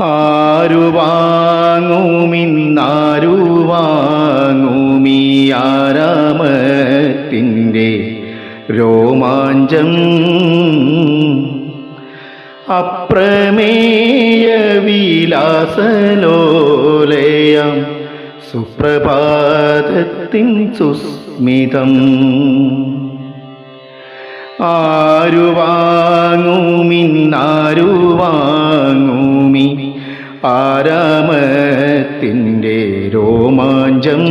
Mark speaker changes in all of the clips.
Speaker 1: ആരു ആരാമത്തിന്റെ രോമാഞ്ചം. അപ്രമേയ വിലാസലോലയം സുപ്രഭാതത്തിൻ സുസ്മിതം. ആരു വാങ്ങുമിന്നാരു വാങ്ങുമി ആരാമത്തിന്റെ രോമാഞ്ചം.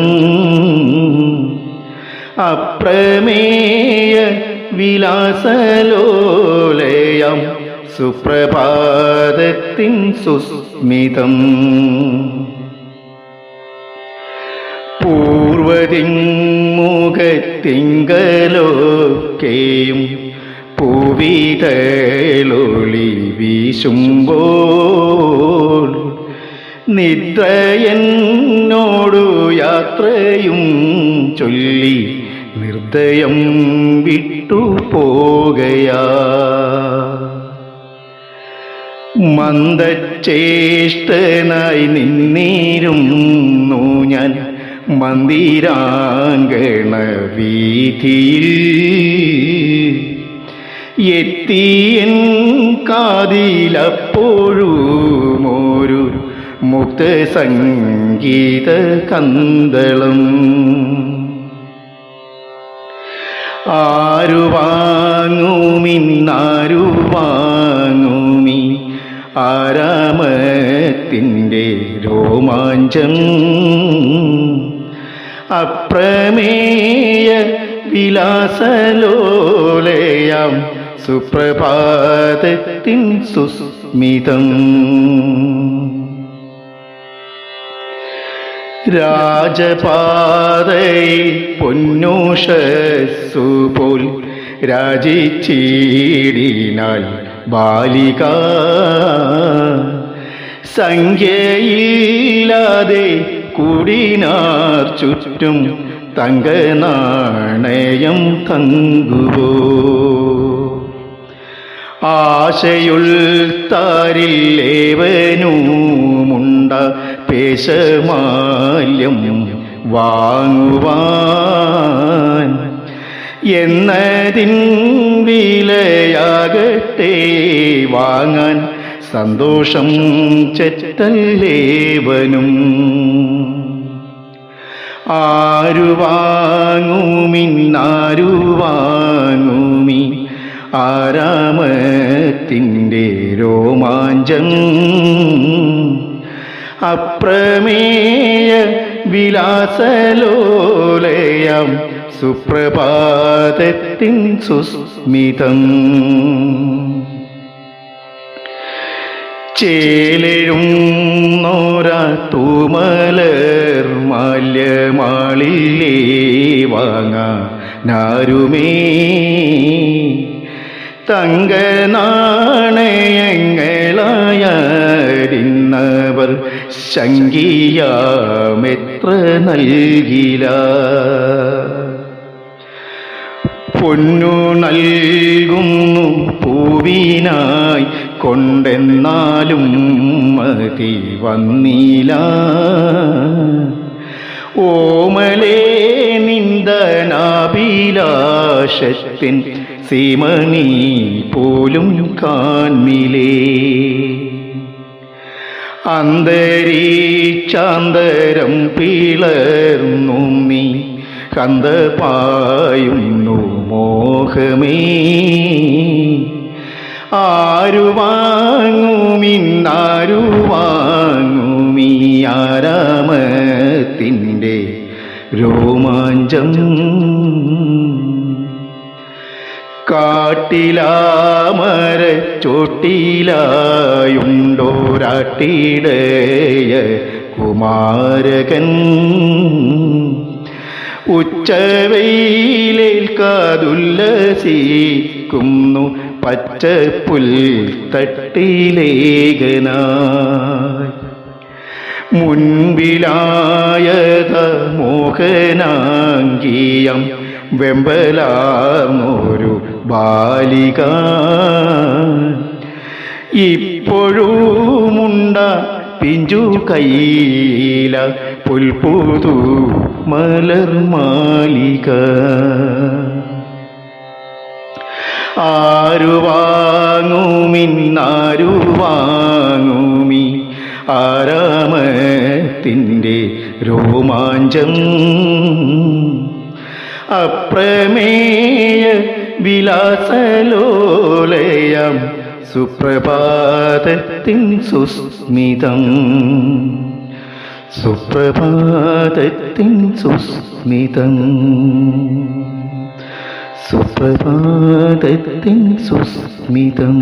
Speaker 1: അപ്രമേയ വിലാസലോലയം സുപ്രഭാതത്തിൻ സുസ്മിതം. പൂർവതിങ്ങുഖത്തിങ്കലൊക്കെയും പൂവിതളൊളി വീശുമ്പോൾ നിദ്രയെന്നോടു യാത്രയും ചൊല്ലി നിർദ്ദയം വിട്ടു പോകയാ. മന്ദചേഷ്ടനായി നിന്നീരുന്നു ഞാൻ മന്ദിരാങ്കണ വീതിയിൽ എത്തിയൻ കാതിലപ്പോഴുമൊരു മുക്തസംഗീത കന്തളം. ആരു വാങ്ങുമിന്നാരു വാങ്ങുമി ആരാമത്തിന്റെ രോമാഞ്ചം. അപ്രമേയ വിലാസലോലയം സുപ്രഭാതത്തിൻ സുസ്മിതം. രാജപാതയിൽ പൊന്നൂഷസ്സു പോൽ രാജിച്ചീടിനാൽ ബാലിക. സംഖ്യയില്ലാതെ കുടിനാർ ചുറ്റും തങ്ക നാണയം തങ്കുവോ. ആശയുൾ താരില്ലേവനുമുണ്ട പേശമാല്യം വാങ്ങുവാൻ എന്നതിൻ വിലയാകട്ടെ വാങ്ങാൻ സന്തോഷം ചെറ്റല്ലേവനും ആരു വാങ്ങുമിന്നാരു വാങ്ങുമി ആരാമത്തിന്റെ രോമാഞ്ചം. അപ്രമേയ വിലാസലോലയം സുപ്രഭാതത്തിൻ സുസ്മിതം. ചേലും നോരാ തൂമലർ വാങ്ങ വാങ്ങാനാരുമേ തങ്ക നാണയങ്ങളായറിന്നവർ ശങ്കിയാമെത്ര നൽകില. പൊന്നു നൽകുന്നു പൂവിനായി കൊണ്ടെന്നാലും മതി വന്നില്ല ഓമലേ നിന്ദനാഭിലാഷത്തിൻ സീമണി പോലും കാൺമിലേ. അന്തരീക്ഷാന്തരം പിളർന്നു നീ കന്ത പായുന്നു മോഹമേ. ആരു വാങ്ങുമിന്നാരു വാങ്ങുമീ ആരാമത്തിന്റെ രോമാഞ്ചം. കാട്ടിലാമര ചോട്ടിലായുണ്ടോരാട്ടിടയ കുമാരകൻ. ഉച്ചവെയിലേൽക്കാതുല്ലസിക്കുന്നു പച്ചപ്പുൽ തട്ടിലേകനായി. മുൻപിലായത മോഹനാങ്കിയം വെമ്പലാർന്നൊരു ബാലിക. ഇപ്പോഴുമുണ്ട പിഞ്ചു കയ്യില പുൽപുതു മലർമാലിക ആരു വാങ്ങുമിന്നാരു വാങ്ങുമി ആരാമത്തിന്റെ രോമാഞ്ചം. അപ്രമേയ വിലാസലോലയം സുപ്രഭാതത്തിൻ സുസ്മിതം. സുപ്രഭാതത്തിൻ സുസ്മിതം. സുപ്രഭാതത്തിൻ സുസ്മിതം.